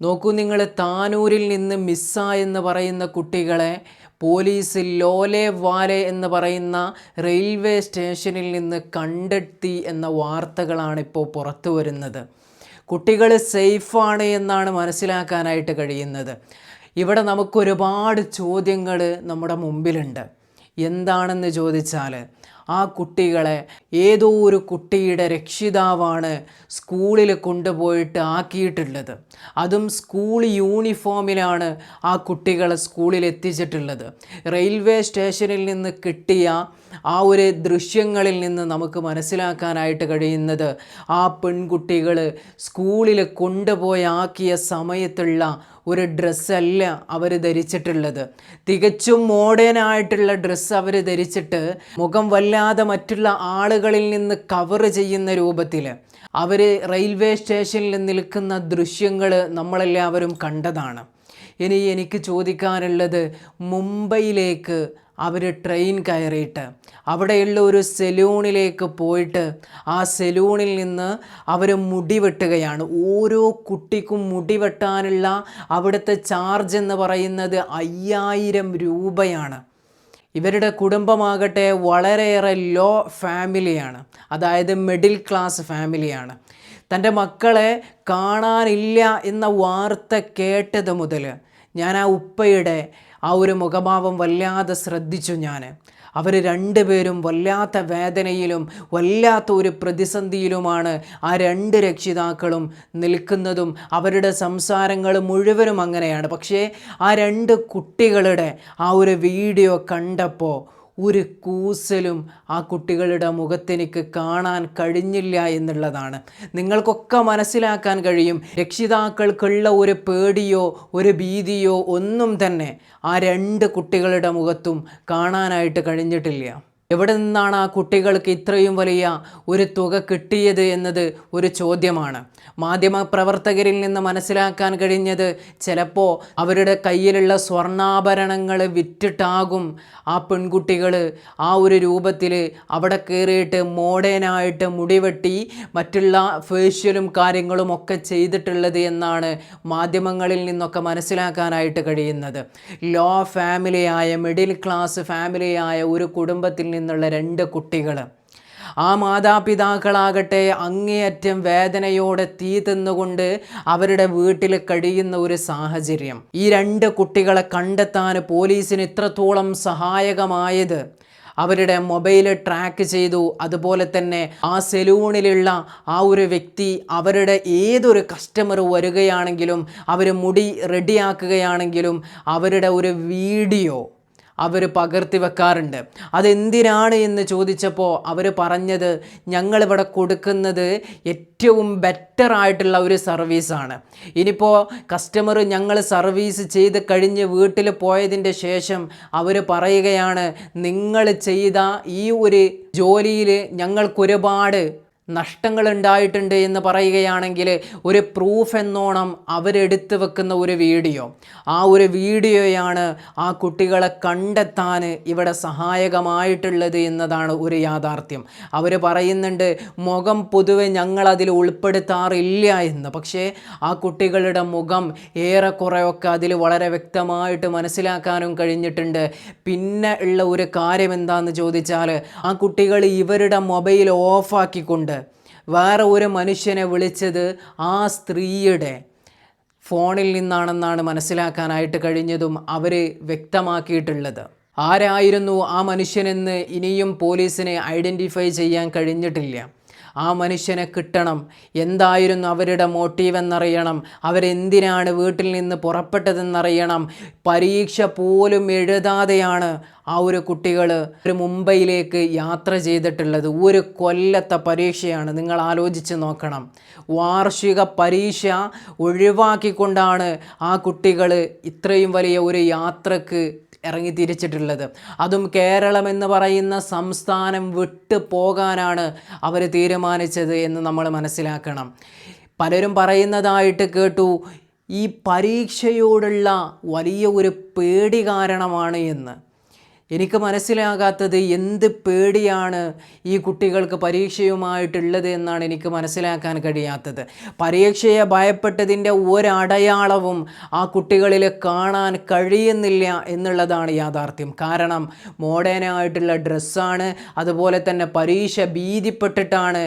നോക്കൂ നിങ്ങൾ താനൂരിൽ നിന്ന് മിസ്സായെന്ന് പറയുന്ന കുട്ടികളെ പോലീസ് ലോലെ വാലെ എന്ന് പറയുന്ന റെയിൽവേ സ്റ്റേഷനിൽ നിന്ന് കണ്ടെത്തി എന്ന വാർത്തകളാണ് ഇപ്പോൾ പുറത്തു വരുന്നത്. കുട്ടികൾ സേഫാണ് എന്നാണ് മനസ്സിലാക്കാനായിട്ട് കഴിയുന്നത്. ഇവിടെ നമുക്കൊരുപാട് ചോദ്യങ്ങൾ നമ്മുടെ മുമ്പിലുണ്ട്. എന്താണെന്ന് ചോദിച്ചാൽ ആ കുട്ടികളെ ഏതോ ഒരു കുട്ടിയുടെ രക്ഷിതാവാണ് സ്കൂളിൽ കൊണ്ടുപോയിട്ട് ആക്കിയിട്ടുള്ളത്. അതും സ്കൂൾ യൂണിഫോമിലാണ് ആ കുട്ടികളെ സ്കൂളിൽ എത്തിച്ചിട്ടുള്ളത് റെയിൽവേ സ്റ്റേഷനിൽ നിന്ന് കിട്ടിയ ആ ഒരു ദൃശ്യങ്ങളിൽ നിന്ന് നമുക്ക് മനസ്സിലാക്കാനായിട്ട് കഴിയുന്നത് ആ പെൺകുട്ടികൾ സ്കൂളിൽ കൊണ്ടുപോയാക്കിയ സമയത്തുള്ള ഒരു ഡ്രസ്സല്ല അവർ ധരിച്ചിട്ടുള്ളത്. തികച്ചും മോഡേണായിട്ടുള്ള ഡ്രസ്സ് അവർ ധരിച്ചിട്ട് മുഖം വല്ലാതെ മറ്റുള്ള ആളുകളിൽ നിന്ന് കവർ ചെയ്യുന്ന രൂപത്തിൽ അവർ റെയിൽവേ സ്റ്റേഷനിൽ നിൽക്കുന്ന ദൃശ്യങ്ങൾ നമ്മളെല്ലാവരും കണ്ടതാണ്. ഇനി എനിക്ക് ചോദിക്കാനുള്ളത് മുംബൈയിലേക്ക് അവർ ട്രെയിൻ കയറിയിട്ട് അവിടെയുള്ള ഒരു സെലൂണിലേക്ക് പോയിട്ട് ആ സെലൂണിൽ നിന്ന് അവർ മുടി വെട്ടുകയാണ്. ഓരോ കുട്ടിക്കും മുടി വെട്ടാനുള്ള അവിടുത്തെ ചാർജ് എന്ന് പറയുന്നത് അയ്യായിരം രൂപയാണ്. ഇവരുടെ കുടുംബമാകട്ടെ വളരെയേറെ ലോ ഫാമിലിയാണ് അതായത് മിഡിൽ ക്ലാസ് ഫാമിലിയാണ് തന്റെ മക്കളെ കാണാനില്ല എന്ന വാർത്ത കേട്ടത് മുതൽ ഞാൻ ആ ഉപ്പയുടെ ആ ഒരു മുഖഭാവം വല്ലാതെ ശ്രദ്ധിച്ചു ഞാൻ. അവർ രണ്ടുപേരും വല്ലാത്ത വേദനയിലും വല്ലാത്ത ഒരു പ്രതിസന്ധിയിലുമാണ് ആ രണ്ട് രക്ഷിതാക്കളും നിൽക്കുന്നതും അവരുടെ സംസാരങ്ങൾ മുഴുവനും അങ്ങനെയാണ്. പക്ഷേ ആ രണ്ട് കുട്ടികളുടെ ആ ഒരു വീഡിയോ കണ്ടപ്പോൾ ഒരു കൂസലും ആ കുട്ടികളുടെ മുഖത്തെനിക്ക് കാണാൻ കഴിഞ്ഞില്ല എന്നുള്ളതാണ്. നിങ്ങൾക്കൊക്കെ മനസ്സിലാക്കാൻ കഴിയും രക്ഷിതാക്കൾക്കുള്ള ഒരു പേടിയോ ഒരു ഭീതിയോ ഒന്നും തന്നെ ആ രണ്ട് കുട്ടികളുടെ മുഖത്തും കാണാനായിട്ട് കഴിഞ്ഞിട്ടില്ല. എവിടെ നിന്നാണ് ആ കുട്ടികൾക്ക് ഇത്രയും വലിയ ഒരു തുക കിട്ടിയത് എന്നത് ഒരു ചോദ്യമാണ്. മാധ്യമ പ്രവർത്തകരിൽ നിന്ന് മനസ്സിലാക്കാൻ കഴിഞ്ഞത് ചിലപ്പോൾ അവരുടെ കയ്യിലുള്ള സ്വർണാഭരണങ്ങൾ വിറ്റിട്ടാകും ആ പെൺകുട്ടികൾ ആ ഒരു രൂപത്തിൽ അവിടെ കയറിയിട്ട് മോഡേണായിട്ട് മുടിവെട്ടി മറ്റുള്ള ഫേഷ്യലും കാര്യങ്ങളും ഒക്കെ ചെയ്തിട്ടുള്ളത് എന്നാണ് മാധ്യമങ്ങളിൽ നിന്നൊക്കെ മനസ്സിലാക്കാനായിട്ട് കഴിയുന്നത്. ലോ ഫാമിലിയായ മിഡിൽ ക്ലാസ് ഫാമിലിയായ ഒരു കുടുംബത്തിൽ നിന്നുള്ള രണ്ട് കുട്ടികൾ ആ മാതാപിതാക്കളാകട്ടെ അങ്ങേയറ്റം വേദനയോടെ തീ തിന്നുകൊണ്ട് അവരുടെ വീട്ടിൽ കഴിയുന്ന ഒരു സാഹചര്യം. ഈ രണ്ട് കുട്ടികളെ കണ്ടെത്താൻ പോലീസിന് ഇത്രത്തോളം സഹായകമായത് അവരുടെ മൊബൈൽ ട്രാക്ക് ചെയ്തു. അതുപോലെ തന്നെ ആ സെലൂണിലുള്ള ആ ഒരു വ്യക്തി അവരുടെ ഏതൊരു കസ്റ്റമർ വരികയാണെങ്കിലും അവർ മുടി റെഡിയാക്കുകയാണെങ്കിലും അവരുടെ ഒരു വീഡിയോ അവർ പകർത്തി വെക്കാറുണ്ട്. അതെന്തിനാണ് എന്ന് ചോദിച്ചപ്പോൾ അവർ പറഞ്ഞത് ഞങ്ങളിവിടെ കൊടുക്കുന്നത് ഏറ്റവും ബെറ്റർ ആയിട്ടുള്ള ഒരു സർവീസാണ് ഇനിയിപ്പോൾ കസ്റ്റമർ ഞങ്ങൾ സർവീസ് ചെയ്ത് കഴിഞ്ഞ് വീട്ടിൽ പോയതിന്റെ ശേഷം അവർ പറയുകയാണ് നിങ്ങൾ ചെയ്ത ഈ ഒരു ജോലിയിൽ ഞങ്ങൾക്കൊരുപാട് നഷ്ടങ്ങൾ ഉണ്ടായിട്ടുണ്ട് എന്ന് പറയുകയാണെങ്കിൽ ഒരു പ്രൂഫ് എന്നോണം അവരെടുത്ത് വെക്കുന്ന ഒരു വീഡിയോ. ആ ഒരു വീഡിയോയാണ് ആ കുട്ടികളെ കണ്ടെത്താൻ ഇവിടെ സഹായകമായിട്ടുള്ളത് എന്നതാണ് ഒരു യാഥാർത്ഥ്യം. അവർ പറയുന്നുണ്ട് മുഖം പൊതുവെ ഞങ്ങളതിൽ ഉൾപ്പെടുത്താറില്ല എന്ന്. പക്ഷേ ആ കുട്ടികളുടെ മുഖം ഏറെക്കുറെയൊക്കെ അതിൽ വളരെ വ്യക്തമായിട്ട് മനസ്സിലാക്കാനും കഴിഞ്ഞിട്ടുണ്ട്. പിന്നെ ഉള്ള ഒരു കാര്യം എന്താണെന്ന് ചോദിച്ചാൽ ആ കുട്ടികൾ ഇവരുടെ മൊബൈൽ ഓഫാക്കിക്കൊണ്ട് വേറെ ഒരു മനുഷ്യനെ വിളിച്ചത് ആ സ്ത്രീയുടെ ഫോണിൽ നിന്നാണെന്നാണ് മനസ്സിലാക്കാനായിട്ട് കഴിഞ്ഞതും അവർ വ്യക്തമാക്കിയിട്ടുള്ളത്. ആരായിരുന്നു ആ മനുഷ്യനെന്ന് ഇനിയും പോലീസിനെ ഐഡന്റിഫൈ ചെയ്യാൻ കഴിഞ്ഞിട്ടില്ല. ആ മനുഷ്യനെ കിട്ടണം. എന്തായിരുന്നു അവരുടെ മോട്ടീവ് എന്നറിയണം. അവരെന്തിനാണ് വീട്ടിൽ നിന്ന് പുറപ്പെട്ടതെന്നറിയണം. പരീക്ഷ പോലും എഴുതാതെയാണ് ആ ഒരു കുട്ടികൾ ഒരു മുംബൈയിലേക്ക് യാത്ര ചെയ്തിട്ടുള്ളത്. ഒരു കൊല്ലത്തെ പരീക്ഷയാണ്. നിങ്ങൾ ആലോചിച്ച് നോക്കണം. വാർഷിക പരീക്ഷ ഒഴിവാക്കിക്കൊണ്ടാണ് ആ കുട്ടികൾ ഇത്രയും വലിയ ഒരു യാത്രയ്ക്ക് ഇറങ്ങി തിരിച്ചിട്ടുള്ളത് അതും കേരളം എന്ന് പറയുന്ന സംസ്ഥാനം വിട്ടു പോകാനാണ് അവർ തീരുമാനിച്ചത് എന്ന് നമ്മൾ മനസ്സിലാക്കണം. പലരും പറയുന്നതായിട്ട് കേട്ടു ഈ പരീക്ഷയോടുള്ള വലിയ ഒരു പേടി കാരണമാണ് എന്ന്. എനിക്ക് മനസ്സിലാകാത്തത് എന്ത് പേടിയാണ് ഈ കുട്ടികൾക്ക് പരീക്ഷയുമായിട്ടുള്ളത് എന്നാണ് എനിക്ക് മനസ്സിലാക്കാൻ കഴിയാത്തത്. പരീക്ഷയെ ഭയപ്പെട്ടതിന്റെ ഒരടയാളവും ആ കുട്ടികളിൽ കാണാൻ കഴിയുന്നില്ല എന്നുള്ളതാണ് യാഥാർത്ഥ്യം. കാരണം മോഡേണായിട്ടുള്ള ഡ്രസ്സാണ് അതുപോലെ തന്നെ പരീക്ഷ ഭീതിപ്പെട്ടിട്ടാണ്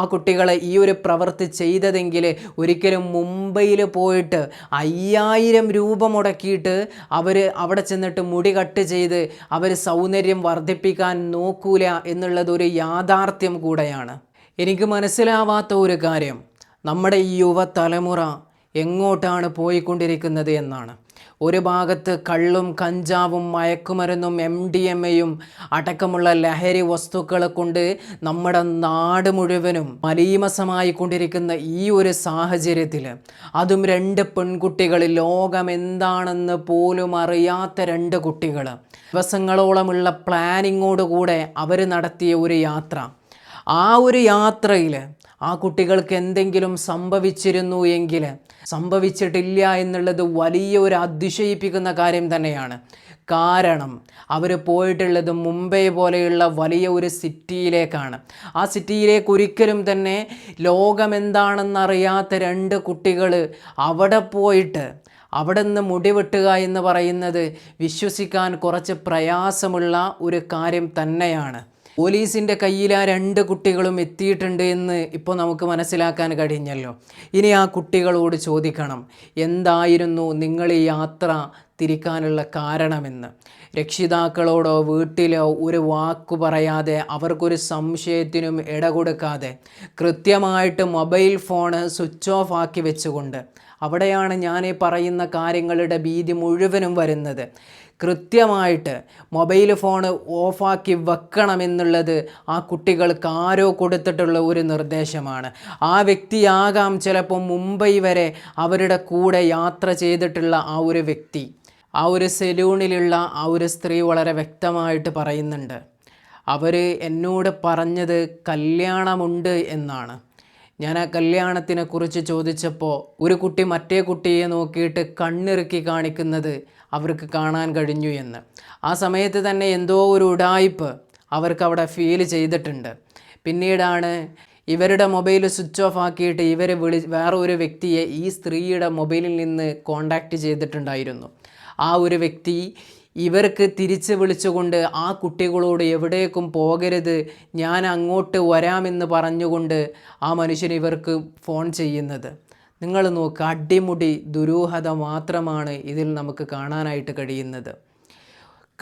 ആ കുട്ടികളെ ഈ ഒരു പ്രവൃത്തി ചെയ്തതെങ്കിൽ ഒരിക്കലും മുംബൈയിൽ പോയിട്ട് അയ്യായിരം രൂപ മുടക്കിയിട്ട് അവർ അവിടെ ചെന്നിട്ട് മുടി കട്ട് ചെയ്ത് അവർ സൗന്ദര്യം വർദ്ധിപ്പിക്കാൻ നോക്കൂല എന്നുള്ളതൊരു യാഥാർത്ഥ്യം കൂടെയാണ്. എനിക്ക് മനസ്സിലാവാത്ത ഒരു കാര്യം നമ്മുടെ ഈ യുവതലമുറ എങ്ങോട്ടാണ് പോയിക്കൊണ്ടിരിക്കുന്നത് എന്നാണ്. ഒരു ഭാഗത്ത് കള്ളും കഞ്ചാവും മയക്കുമരുന്നും എം ഡി എം എയും അടക്കമുള്ള ലഹരി വസ്തുക്കളെ കൊണ്ട് നമ്മുടെ നാട് മുഴുവനും മലീമസമായി കൊണ്ടിരിക്കുന്ന ഈ ഒരു സാഹചര്യത്തിൽ അതും രണ്ട് പെൺകുട്ടികൾ ലോകം എന്താണെന്ന് പോലും അറിയാത്ത രണ്ട് കുട്ടികൾ ദിവസങ്ങളോളമുള്ള പ്ലാനിങ്ങോടുകൂടെ അവർ നടത്തിയ ഒരു യാത്ര. ആ ഒരു യാത്രയിൽ ആ കുട്ടികൾക്ക് എന്തെങ്കിലും സംഭവിച്ചിരുന്നു എങ്കിൽ സംഭവിച്ചിട്ടില്ല എന്നുള്ളത് വലിയ ഒരു അതിശയിപ്പിക്കുന്ന കാര്യം തന്നെയാണ്. കാരണം അവർ പോയിട്ടുള്ളത് മുംബൈ പോലെയുള്ള വലിയ ഒരു സിറ്റിയിലേക്കാണ്. ആ സിറ്റിയിലേക്ക് ഒരിക്കലും തന്നെ ലോകമെന്താണെന്നറിയാത്ത രണ്ട് കുട്ടികൾ അവിടെ പോയിട്ട് അവിടെ നിന്ന് മുടിവെട്ടുക എന്ന് പറയുന്നത് വിശ്വസിക്കാൻ കുറച്ച് പ്രയാസമുള്ള ഒരു കാര്യം തന്നെയാണ്. പോലീസിന്റെ കയ്യിൽ ആ രണ്ട് കുട്ടികളും എത്തിയിട്ടുണ്ട് എന്ന് ഇപ്പോൾ നമുക്ക് മനസ്സിലാക്കാൻ കഴിഞ്ഞല്ലോ. ഇനി ആ കുട്ടികളോട് ചോദിക്കണം എന്തായിരുന്നു നിങ്ങൾ ഈ യാത്ര തിരിക്കാനുള്ള കാരണമെന്ന്? രക്ഷിതാക്കളോടോ വീട്ടിലോ ഒരു വാക്ക് പറയാതെ അവർക്കൊരു സംശയത്തിനും ഇട കൊടുക്കാതെ കൃത്യമായിട്ട് മൊബൈൽ ഫോണ് സ്വിച്ച് ഓഫ് ആക്കി വെച്ചുകൊണ്ട് അവിടെയാണ് ഞാൻ ഈ പറയുന്ന കാര്യങ്ങളുടെ ഭീതി മുഴുവനും വരുന്നത്. കൃത്യമായിട്ട് മൊബൈൽ ഫോൺ ഓഫാക്കി വെക്കണമെന്നുള്ളത് ആ കുട്ടികൾക്ക് ആരോ കൊടുത്തിട്ടുള്ള ഒരു നിർദ്ദേശമാണ്. ആ വ്യക്തിയാകാം ചിലപ്പോൾ മുംബൈ വരെ അവരുടെ കൂടെ യാത്ര ചെയ്തിട്ടുള്ള ആ ഒരു വ്യക്തി. ആ ഒരു സെലൂണിലുള്ള ആ ഒരു സ്ത്രീ വളരെ വ്യക്തമായിട്ട് പറയുന്നുണ്ട്. അവർ എന്നോട് പറഞ്ഞത് കല്യാണമുണ്ട് എന്നാണ്. ഞാൻ ആ കല്യാണത്തിനെ കുറിച്ച് ചോദിച്ചപ്പോൾ ഒരു കുട്ടി മറ്റേ കുട്ടിയെ നോക്കിയിട്ട് കണ്ണിറുക്കി കാണിക്കുന്നത് അവർക്ക് കാണാൻ കഴിഞ്ഞു എന്ന്. ആ സമയത്ത് തന്നെ എന്തോ ഒരു ഉടായ്പ് അവർക്ക് അവിടെ ഫീൽ ചെയ്തിട്ടുണ്ട്. പിന്നീടാണ് ഇവരുടെ മൊബൈൽ സ്വിച്ച് ഓഫ് ആക്കിയിട്ട് ഇവർ വിളി വേറെ ഒരു വ്യക്തിയെ ഈ സ്ത്രീയുടെ മൊബൈലിൽ നിന്ന് കോണ്ടാക്റ്റ് ചെയ്തിട്ടുണ്ടായിരുന്നു. ആ ഒരു വ്യക്തി ഇവർക്ക് തിരിച്ച് വിളിച്ചുകൊണ്ട് ആ കുട്ടികളോട് എവിടേക്കും പോകരുത് ഞാൻ അങ്ങോട്ട് വരാമെന്ന് പറഞ്ഞുകൊണ്ട് ആ മനുഷ്യൻ ഇവർക്ക് ഫോൺ ചെയ്യുന്നത്. നിങ്ങൾ നോക്കുക അടിമുടി ദുരൂഹത മാത്രമാണ് ഇതിൽ നമുക്ക് കാണാനായിട്ട് കഴിയുന്നത്.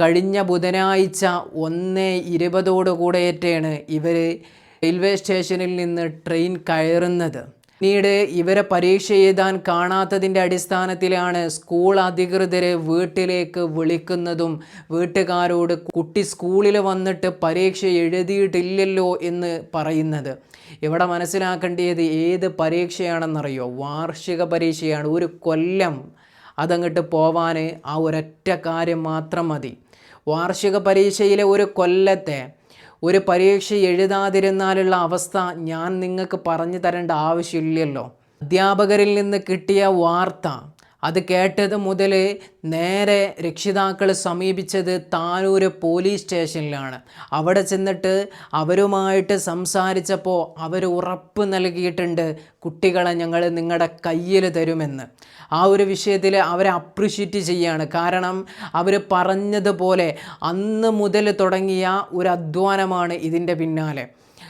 കഴിഞ്ഞ ബുധനാഴ്ച ഒന്ന് ഇരുപതോടുകൂടെയേറ്റാണ് ഇവർ റെയിൽവേ സ്റ്റേഷനിൽ നിന്ന് ട്രെയിൻ കയറുന്നത്. പിന്നീട് ഇവരെ പരീക്ഷ എഴുതാൻ കാണാത്തതിന്റെ അടിസ്ഥാനത്തിലാണ് സ്കൂൾ അധികൃതരെ വീട്ടിലേക്ക് വിളിക്കുന്നതും വീട്ടുകാരോട് കുട്ടി സ്കൂളിൽ വന്നിട്ട് പരീക്ഷ എഴുതിയിട്ടില്ലല്ലോ എന്ന് പറയുന്നത്. ഇവിടെ മനസ്സിലാക്കേണ്ടത് ഏത് പരീക്ഷയാണെന്നറിയോ? വാർഷിക പരീക്ഷയാണ്. ഒരു കൊല്ലം അതങ്ങോട്ട് പോവാൻ ആ ഒരൊറ്റ കാര്യം മാത്രം മതി. വാർഷിക പരീക്ഷയിലെ ഒരു കൊല്ലത്തെ ഒരു പരീക്ഷ എഴുതാതിരുന്നാലുള്ള അവസ്ഥ ഞാൻ നിങ്ങൾക്ക് പറഞ്ഞു തരേണ്ട ആവശ്യമില്ലല്ലോ. അധ്യാപകരിൽ നിന്ന് കിട്ടിയ വാർത്ത അത് കേട്ടത് മുതൽ നേരെ രക്ഷിതാക്കൾ സമീപിച്ചത് താനൂർ പോലീസ് സ്റ്റേഷനിലാണ്. അവിടെ ചെന്നിട്ട് അവരുമായിട്ട് സംസാരിച്ചപ്പോൾ അവർ ഉറപ്പ് നൽകിയിട്ടുണ്ട് കുട്ടികളെ ഞങ്ങൾ നിങ്ങളുടെ കയ്യിൽ തരുമെന്ന്. ആ ഒരു വിഷയത്തിൽ അവരെ അപ്രിഷ്യേറ്റ് ചെയ്യാണ്. കാരണം അവർ പറഞ്ഞതുപോലെ അന്ന് മുതൽ തുടങ്ങിയ ഒരു അധ്വാനമാണ് ഇതിന്റെ പിന്നാലെ.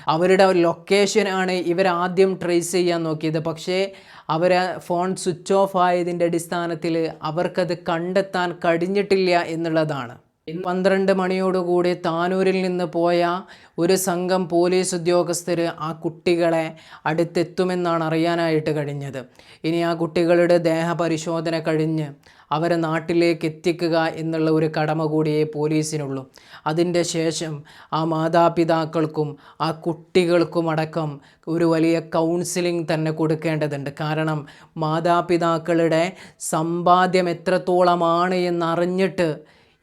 അവരുടെ ലൊക്കേഷനാണ് ഇവർ ആദ്യം ട്രേസ് ചെയ്യാൻ നോക്കിയത്. പക്ഷേ അവർ ഫോൺ സ്വിച്ച് ഓഫ് ആയതിന്റെ അടിസ്ഥാനത്തിൽ അവർക്കത് കണ്ടെത്താൻ കഴിഞ്ഞിട്ടില്ല എന്നുള്ളതാണ്. പന്ത്രണ്ട് മണിയോടുകൂടി താനൂരിൽ നിന്ന് പോയ ഒരു സംഘം പോലീസ് ഉദ്യോഗസ്ഥർ ആ കുട്ടികളെ അടുത്തെത്തുമെന്നാണ് അറിയാനായിട്ട് കഴിഞ്ഞത്. ഇനി ആ കുട്ടികളുടെ ദേഹപരിശോധന കഴിഞ്ഞ് അവരെ നാട്ടിലേക്ക് എത്തിക്കുക എന്നുള്ള ഒരു കടമ കൂടിയേ പോലീസിനുള്ളൂ. അതിന്റെ ശേഷം ആ മാതാപിതാക്കൾക്കും ആ കുട്ടികൾക്കും അടക്കം ഒരു വലിയ കൗൺസിലിംഗ് തന്നെ കൊടുക്കേണ്ടതുണ്ട്. കാരണം മാതാപിതാക്കളുടെ സമ്പാദ്യം എത്രത്തോളമാണ് എന്നറിഞ്ഞിട്ട്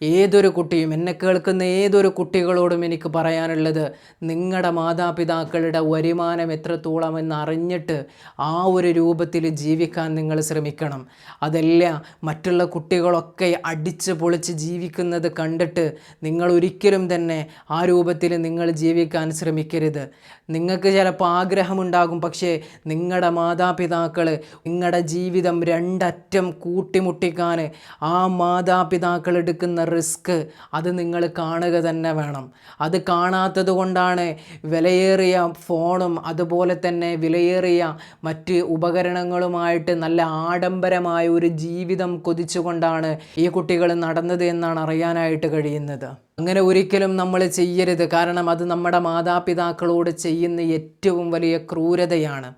ഏതൊരു കുട്ടിയും എന്നെ കേൾക്കുന്ന ഏതൊരു കുട്ടികളോടും എനിക്ക് പറയാനുള്ളത് നിങ്ങളുടെ മാതാപിതാക്കളുടെ വരുമാനം എത്രത്തോളം അറിഞ്ഞിട്ട് ആ ഒരു രൂപത്തിൽ ജീവിക്കാൻ നിങ്ങൾ ശ്രമിക്കണം. അതല്ല മറ്റുള്ള കുട്ടികളൊക്കെ അടിച്ച് പൊളിച്ച് ജീവിക്കുന്നത് കണ്ടിട്ട് നിങ്ങൾ ഒരിക്കലും തന്നെ ആ രൂപത്തിൽ നിങ്ങൾ ജീവിക്കാൻ ശ്രമിക്കരുത്. നിങ്ങൾക്ക് ചിലപ്പോൾ ആഗ്രഹമുണ്ടാകും പക്ഷേ നിങ്ങളുടെ മാതാപിതാക്കൾ നിങ്ങളുടെ ജീവിതം രണ്ടറ്റം കൂട്ടിമുട്ടിക്കാൻ ആ മാതാപിതാക്കൾ എടുക്കുന്ന റിസ്ക്. അത് നിങ്ങൾ കാണുക തന്നെ വേണം. അത് കാണാത്തത് കൊണ്ടാണ് വിലയേറിയ ഫോണും അതുപോലെ തന്നെ വിലയേറിയ മറ്റ് ഉപകരണങ്ങളുമായിട്ട് നല്ല ആഡംബരമായ ഒരു ജീവിതം കൊതിച്ചുകൊണ്ടാണ് ഈ കുട്ടികൾ നടന്നത് എന്നാണ് അറിയാനായിട്ട് കഴിയുന്നത്. അങ്ങനെ ഒരിക്കലും നമ്മൾ ചെയ്യരുത്. കാരണം അത് നമ്മുടെ മാതാപിതാക്കളോട് ചെയ്യുന്ന ഏറ്റവും വലിയ ക്രൂരതയാണ്.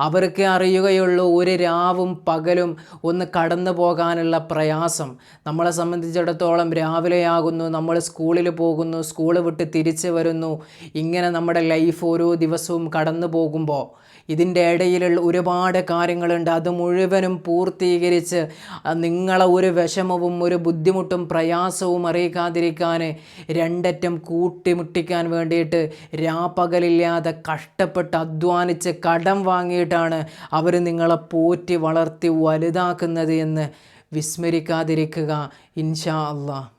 അവർക്ക് അറിയുകയുള്ളൂ ഒരു രാവും പകലും ഒന്ന് കടന്നു പോകാനുള്ള പ്രയാസം. നമ്മളെ സംബന്ധിച്ചിടത്തോളം രാവിലെയാകുന്നു നമ്മൾ സ്കൂളിൽ പോകുന്നു സ്കൂൾ വിട്ട് തിരിച്ച് വരുന്നു. ഇങ്ങനെ നമ്മുടെ ലൈഫ് ഓരോ ദിവസവും കടന്നു പോകുമ്പോൾ ഇതിന്റെ ഇടയിലുള്ള ഒരുപാട് കാര്യങ്ങളുണ്ട്. അത് മുഴുവനും പൂർത്തീകരിച്ച് നിങ്ങളെ ഒരു വിഷമവും ഒരു ബുദ്ധിമുട്ടും പ്രയാസവും അറിയിക്കാതിരിക്കാൻ രണ്ടറ്റം കൂട്ടിമുട്ടിക്കാൻ വേണ്ടിയിട്ട് രാപ്പകലില്ലാതെ കഷ്ടപ്പെട്ട് അധ്വാനിച്ച് കടം വാങ്ങിയിട്ടാണ് അവർ നിങ്ങളെ പോറ്റി വളർത്തി വലുതാക്കുന്നത് എന്ന് വിസ്മരിക്കാതിരിക്കുക. ഇൻഷാ അള്ളാഹ്